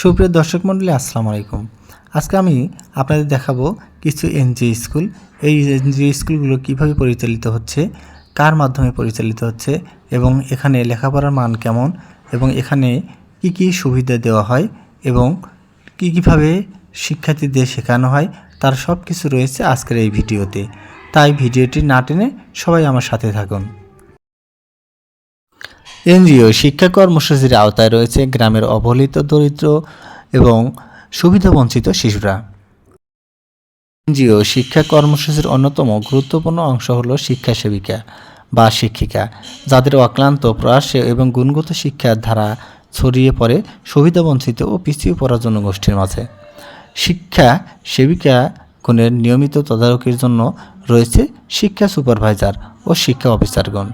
সুপ্রিয় দর্শক মণ্ডলী, আসসালামু আলাইকুম। আজকে আমি আপনাদের দেখাবো কিছু এনজিও স্কুল। এই এনজিও স্কুলগুলো কীভাবে পরিচালিত হচ্ছে, কার মাধ্যমে পরিচালিত হচ্ছে, এবং এখানে লেখাপড়ার মান কেমন, এবং এখানে কি কি সুবিধা দেওয়া হয়, এবং কি কীভাবে শিক্ষার্থীদের শেখানো হয়, তার সব কিছু রয়েছে আজকের এই ভিডিওতে। তাই ভিডিওটি না টেনে সবাই আমার সাথে থাকুন। এনজিও শিক্ষা কর্মসূচির আওতায় রয়েছে গ্রামের অবহেলিত দরিদ্র এবং সুবিধাবঞ্চিত শিশুরা। এনজিও শিক্ষা কর্মসূচির অন্যতম গুরুত্বপূর্ণ অংশ হলো শিক্ষা সেবিকা বা শিক্ষিকা, যাদের অক্লান্ত প্রয়াস এবং গুণগত শিক্ষার ধারা ছড়িয়ে পড়ে সুবিধাবঞ্চিত ও পিছিয়ে পড়া জনগোষ্ঠীর মাঝে। শিক্ষা সেবিকা গুণের নিয়মিত তদারকির জন্য রয়েছে শিক্ষা সুপারভাইজার ও শিক্ষা অফিসারগণ।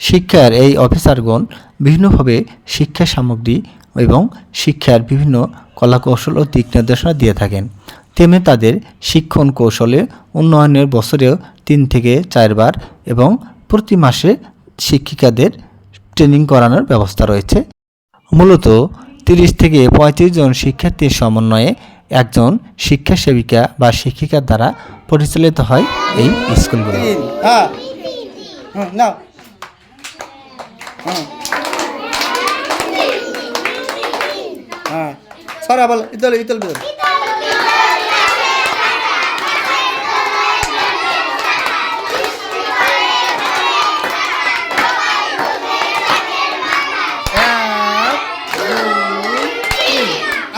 শিক্ষার এই অফিসারগণ বিভিন্নভাবে শিক্ষা সামগ্রী এবং শিক্ষার বিভিন্ন কলাকৌশল ও দিক নির্দেশনা দিয়ে থাকেন। তেমনি তাদের শিক্ষণ কৌশলে উন্নয়নের বছরেও তিন থেকে চারবার এবং প্রতি মাসে শিক্ষিকাদের ট্রেনিং করানোর ব্যবস্থা রয়েছে। মূলত তিরিশ থেকে পঁয়ত্রিশ জন শিক্ষার্থীর সমন্বয়ে একজন শিক্ষা সেবিকা বা শিক্ষিকার দ্বারা পরিচালিত হয় এই স্কুলগুলো। তিন হ্যাঁ। হ্যাঁ। সরা বল ইতল ইতল বল।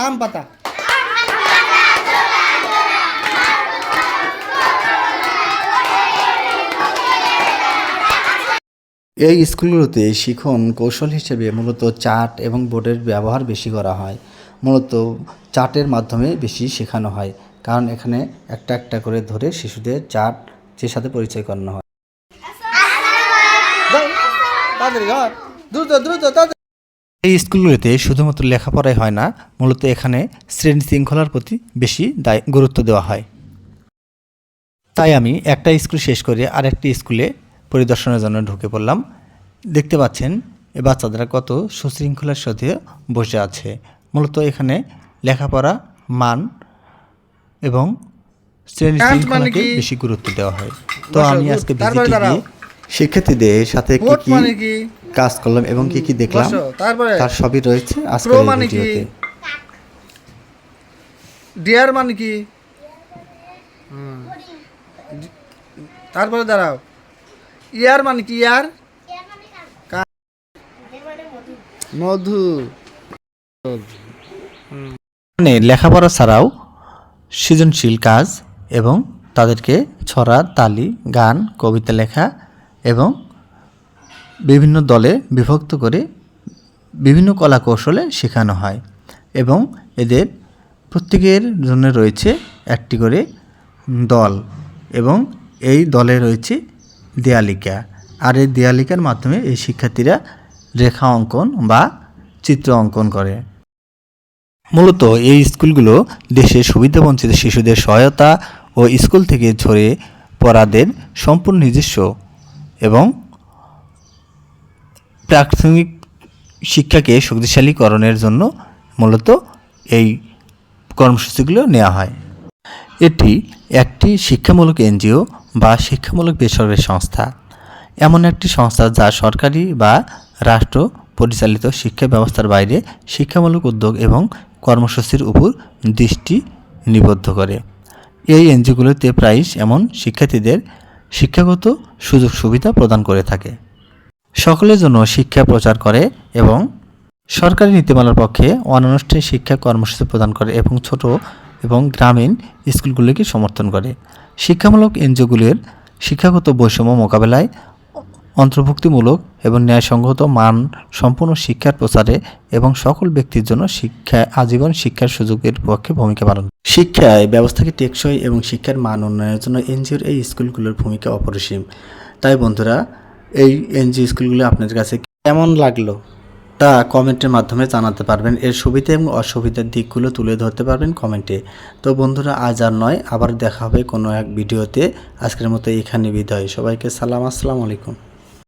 আম পাতা। এই স্কুলগুলোতে শিখন কৌশল হিসেবে মূলত চার্ট এবং বোর্ডের ব্যবহার বেশি করা হয়। মূলত চার্টের মাধ্যমে বেশি শেখানো হয় কারণ এখানে একটা একটা করে ধরে শিশুদের চার্ট যে সাথে পরিচয় করানো হয়। এই স্কুলগুলোতে শুধুমাত্র লেখাপড়াই হয় না মূলত এখানে শ্রেণি শৃঙ্খলার প্রতি বেশি দায় গুরুত্ব দেওয়া হয়। তাই আমি একটা স্কুল শেষ করে আরেকটি স্কুলে পরিদর্শনের জন্য ঢুকে পড়লাম। দেখতে পাচ্ছেন এই বাচ্চাদের কত সুশৃঙ্খলার সাথে বসে আছে। মূলত এখানে লেখাপড়া মান এবং শ্রেণি মানে শৃঙ্খলাকে বেশি গুরুত্ব দেওয়া হয়। তো আমি আজকে তারপরে ভিজিটে গিয়ে শিক্ষার্থীদের সাথে কি কি মানে কাজ করলাম এবং কি কি দেখলাম তার সবই রয়েছে আজকের Pro এই মানে কি? ভিডিওতে। ডিয়ার মানে কি? তারপরে দাঁড়াও। ইয়ার মানে কি? ইয়ার কা- মধু। মানে লেখাপড়া ছাড়াও সৃজনশীল কাজ এবং তাদেরকে ছড়া, তালি, গান, কবিতা লেখা এবং বিভিন্ন দলে বিভক্ত করে বিভিন্ন কলা কৌশলে শেখানো হয় এবং এদের প্রত্যেকের জন্য রয়েছে একটি করে দল এবং এই দলে রয়েছে দেয়ালিকা। আর এই দেয়ালিকার মাধ্যমে এই শিক্ষার্থীরা রেখা অঙ্কন বা চিত্র অঙ্কন করে। মূলত এই স্কুলগুলো দেশের সুবিধাবঞ্চিত শিশুদের সহায়তা ও স্কুল থেকে ঝরে পড়াদের সম্পূর্ণ নিজস্ব এবং প্রাথমিক শিক্ষাকে শক্তিশালীকরণের জন্য মূলত এই কর্মসূচিগুলো নেওয়া হয়। এটি একটি শিক্ষামূলক এনজিও বা শিক্ষামূলক বেসরকারি সংস্থা। এমন একটি সংস্থা যা সরকারি বা রাষ্ট্র, পরিচালিত শিক্ষা ব্যবস্থার বাইরে শিক্ষামূলক উদ্যোগ এবং কর্মসূচির উপর দৃষ্টি নিবদ্ধ করে। এই এনজিওগুলোতে প্রায়শ এমন শিক্ষার্থীদের শিক্ষাগত সুযোগ সুবিধা প্রদান করে থাকে। সকলের জন্য শিক্ষা প্রচার করে এবং সরকারি নীতিমালার পক্ষে অনানুষ্ঠানিক শিক্ষা কর্মসূচি প্রদান করে এবং ছোট এবং গ্রামীণ স্কুলগুলিকে সমর্থন করে। শিক্ষামূলক এনজিওগুলির শিক্ষাগত বৈষম্য মোকাবেলায় অন্তর্ভুক্তিমূলক এবং ন্যায়সঙ্গত মান সম্পূর্ণ শিক্ষার প্রচারে এবং সকল ব্যক্তির জন্য শিক্ষা, আজীবন শিক্ষার সুযোগের পক্ষে ভূমিকা পালন। শিক্ষায় ব্যবস্থাকে টেকসই এবং শিক্ষার মান উন্নয়নের জন্য এনজিওর এই স্কুলগুলোর ভূমিকা অপরিসীম। তাই বন্ধুরা, এই এনজিও স্কুলগুলো আপনাদের কাছে কেমন লাগল তা কমেন্টের মাধ্যমে জানাতে পারবেন। এর সুবিধা এবং অসুবিধার দিকগুলো তুলে ধরতে পারবেন কমেন্টে। তো বন্ধুরা, আজ আর নয়, আবার দেখা হবে কোনো এক ভিডিওতে। আজকের মতো এখানে বিদায়। সবাইকে সালাম, আসসালামু আলাইকুম।